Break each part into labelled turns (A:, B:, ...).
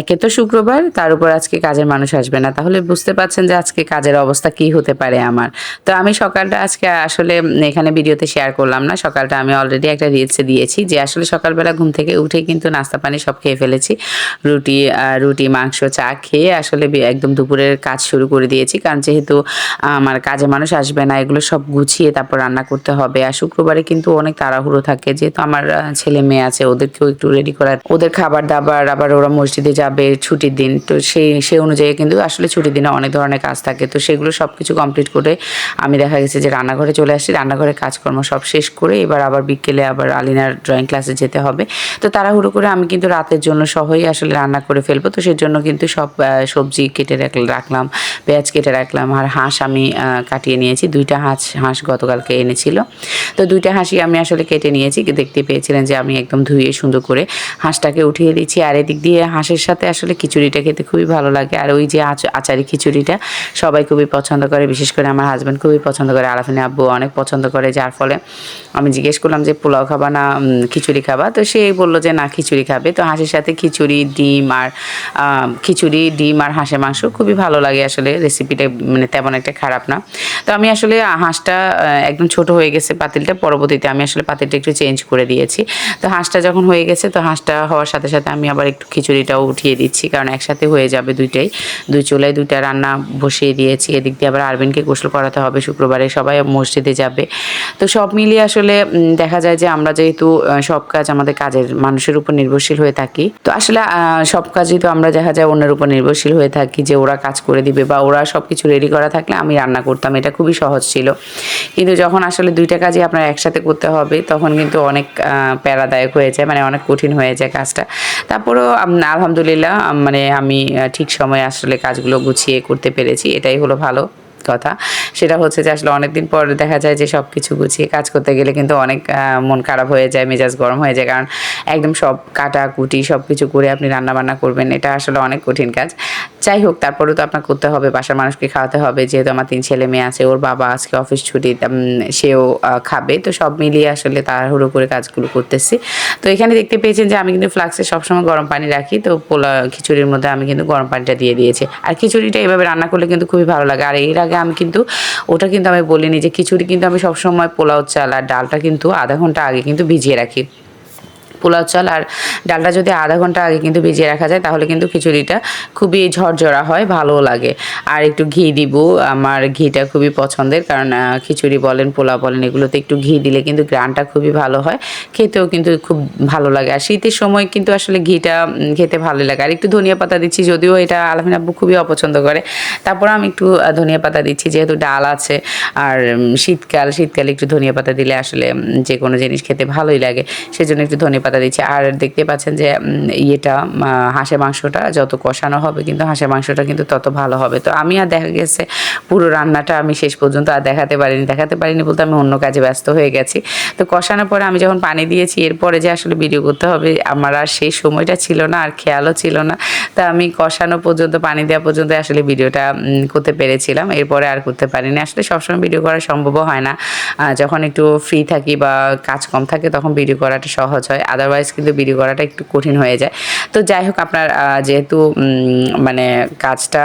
A: একে তো শুক্রবার, তার উপর আজকে কাজের মানুষ আসবে না। তাহলে বুঝতে পারছেন যে আজকে কাজের অবস্থা কি হতে পারে আমার। তো আমি সকালটা আজকে আসলে এখানে ভিডিওতে শেয়ার করলাম না। সকালটা আমি অলরেডি একটা রিলসে দিয়েছি যে আসলে সকালবেলা ঘুম থেকে উঠে কিন্তু নাস্তা পানি সব খেয়ে ফেলেছি। রুটি রুটি, মাংস, চা খেয়ে আসলে একদম দুপুরের কাজ শুরু করে দিয়েছি। কারণ যেহেতু আমার কাজে মানুষ আসবে না, এগুলো সব গুছিয়ে তারপর রান্না করতে হবে। আর শুক্রবারে কিন্তু অনেক তাড়াহুড়ো থাকে। যেহেতু আমার ছেলে মেয়ে আছে, ওদেরকেও একটু রেডি করা ওদের খাবার দাবার আবার ওরা মসজিদে যাবে ছুটির দিন। তো সেই সেই অনুযায়ী কিন্তু আসলে ছুটির দিনে অনেক ধরনের কাজ থাকে। তো সেগুলো সব কিছু কমপ্লিট করে আমি দেখা গেছে যে রান্নাঘরে চলে আসি। রান্নাঘরে কাজকর্ম সব শেষ করে এবার আবার বিকেলে আবার আলিনার ড্রয়িং ক্লাসে যেতে হবে। তো তাড়াহুড়ো করে আমি কিন্তু রাতের জন্য সহই আসলে রান্না করে ফেলব। তো সেজন্য কিন্তু সব সবজি কেটে রাখ- রাখলাম, পেঁয়াজ কেটে রাখলাম আর হাঁস আমি কাটিয়ে নিয়েছি। দুইটা হাঁস হাঁস গতকালকে এনেছিল। তো দুইটা হাঁসই আমি আসলে কেটে নিয়েছি। দেখতে পেয়েছিলেন যে আমি একদম ধুয়ে সুন্দর করে হাঁসটাকে উঠিয়ে দিচ্ছি। আর এদিক দিয়ে হাঁসের সাথে আসলে খিচুড়িটা খেতে খুবই ভালো লাগে। আর ওই যে আচ- আচারি খিচুড়িটা সবাই খুবই পছন্দ করে, বিশেষ করে আমার হাজব্যান্ড খুবই পছন্দ করে আলাফিনে আব্বু অনেক পছন্দ করে, যার ফলে আমি জিজ্ঞেস করলাম যে, পোলাও খাবা না খিচুড়ি খাবা? তো সে বলল যে, না, খিচুড়ি খাবে। তো হাঁসের সাথে খিচুড়ি, ডিম আর খিচুড়ি, ডিম আর হাঁসের মাংস খুবই ভালো লাগে আসলে। রেসিপিটা মানে তেমন একটা খারাপ না। তো আমি আসলে হাঁসটা একদম ছোট হয়ে গেছে পাতিলটা, পরবর্তীতে আমি আসলে পাতিলটা একটু চেঞ্জ করে দিয়েছি। তো হাঁসটা যখন হয়ে গেছে, তো হাঁসটা হওয়ার সাথে সাথে আমি আবার একটু খিচুড়িটাও উঠিয়ে দিচ্ছি, কারণ একসাথে হয়ে যাবে দুইটাই। দুই চুলায় দুইটা রান্না বসিয়ে দিয়েছি, এদিক দিয়ে আবার আরবিনকে গোসল করাতে হবে, শুক্রবারে সবাই মসজিদে যাবে। তো সব মিলিয়ে আসলে দেখা যায় যে আমরা যেহেতু সব কাজ আমাদের কাজের মানুষের উপর নির্ভরশীল হয়ে থাকি। তো আসলে সব কাজই তো আমরা দেখা যায় অন্যের উপর নির্ভরশীল হয়ে থাকি, যে ওরা কাজ করে দিবে বা ওরা সব কিছু রেডি করা থাকলে আমি রান্না করতাম, এটা খুবই সহজ ছিল। কিন্তু যখন আসলে দুইটা কাজই আপনার একসাথে করতে হবে, তখন কিন্তু অনেক প্যারাদায়ক হয়ে যায় মানে অনেক কঠিন হয়ে যায় কাজটা। তারপরেও আম- আলহামদুলিল্লাহ মানে আমি ঠিক সময়ে আসলে কাজগুলো গুছিয়ে করতে পেরেছি, এটাই হলো ভালো কথা। সেটা হচ্ছে যে আসলে অনেকদিন পর দেখা যায় যে সব কিছু গুছিয়ে কাজ করতে গেলে কিন্তু অনেক মন খারাপ হয়ে যায়, মেজাজ গরম হয়ে যায়, কারণ একদম সব কাটা কুটি সব কিছু করে আপনি রান্না বান্না করবেন, এটা আসলে অনেক কঠিন কাজ। যাই হোক তারপরেও তো আপনার করতে হবে, বাসার মানুষকে খাওয়াতে হবে। যেহেতু আমার তিন ছেলে মেয়ে আছে, ওর বাবা আজকে অফিস ছুটি সেও খাবে। তো সব মিলিয়ে আসলে তাড়াহুড়ো করে কাজগুলো করতেছি। তো এখানে দেখতে পেয়েছেন যে আমি কিন্তু ফ্লাক্সে সবসময় গরম পানি রাখি। তো পোলা, খিচুড়ির মধ্যে আমি কিন্তু গরম পানিটা দিয়ে দিয়েছি। আর খিচুড়িটা এভাবে রান্না করলে কিন্তু খুবই ভালো লাগে। আর এর আগে আমি কিন্তু, ওটা কিন্তু আমি বলিনি যে খিচুড়ি কিন্তু আমি সবসময় পোলাও চাল আর ডালটা কিন্তু আধা ঘণ্টা আগে কিন্তু ভিজিয়ে রাখি। পোলাও চাল আর ডালটা যদি আধা ঘণ্টা আগে কিন্তু ভিজিয়ে রাখা যায়, তাহলে কিন্তু খিচুড়িটা খুবই ঝরঝরা হয় ভালো লাগে। আর একটু ঘি দিব, আমার ঘিটা খুবই পছন্দের, কারণ খিচুড়ি বলেন, পোলাও বলেন, এগুলোতে একটু ঘি দিলে কিন্তু গ্রানটা খুবই ভালো হয়, খেতেও কিন্তু খুব ভালো লাগে। আর শীতের সময় কিন্তু আসলে ঘিটা খেতে ভালো লাগে। আর একটু ধনিয়া পাতা দিচ্ছি, যদিও এটা আলমিন আব্বু খুবই অপছন্দ করে। তারপর আমি একটু ধনিয়া পাতা দিচ্ছি, যেহেতু ডাল আছে, আর শীতকাল, শীতকালে একটু ধনিয়া পাতা দিলে আসলে যে কোনো জিনিস খেতে ভালোই লাগে, সেজন্য একটু ধনিয়া পাতা দিচ্ছি। আর দেখতে পাচ্ছেন যে ইয়েটা হাঁসের মাংসটা যত কষানো হবে কিন্তু হাঁসের মাংসটা কিন্তু তত ভালো হবে। তো আমি আর দেখা গেছে, পুরো রান্নাটা আমি শেষ পর্যন্ত আর দেখাতে পারিনি। দেখাতে পারিনি বলতে আমি অন্য কাজে ব্যস্ত হয়ে গেছি। তো কষানোর পরে আমি যখন পানি দিয়েছি, এরপরে যে আসলে ভিডিও করতে হবে, আমার আর সেই সময়টা ছিল না, আর খেয়ালও ছিল না। তা আমি কষানো পর্যন্ত, পানি দেওয়া পর্যন্ত আসলে ভিডিওটা করতে পেরেছিলাম। এরপরে আর করতে পারিনি। আসলে সবসময় ভিডিও করা সম্ভবও হয় না। যখন একটু ফ্রি থাকি বা কাজ কম থাকে, তখন ভিডিও করাটা সহজ হয়। আদারওয়াইজ কিন্তু ভিডিও করাটা একটু কঠিন হয়ে যায়। তো যাই হোক আপনার যেহেতু মানে কাজটা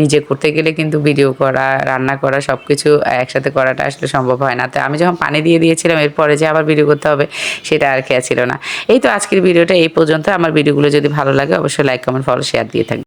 A: নিজে করতে গেলে কিন্তু ভিডিও করা রান্না করা সব কিছু একসাথে করাটা আসলে সম্ভব হয় না। তো আমি যখন পানি দিয়ে দিয়েছিলাম, এরপরে যে আবার ভিডিও করতে হবে, সেটা আর খেয়া ছিল না। এই তো আজকের ভিডিওটা এই পর্যন্ত। আমার ভিডিওগুলো যদি ভালো লাগে, অবশ্যই লাইক কমেন্ট ফলো শেয়ার দিয়ে থাকবে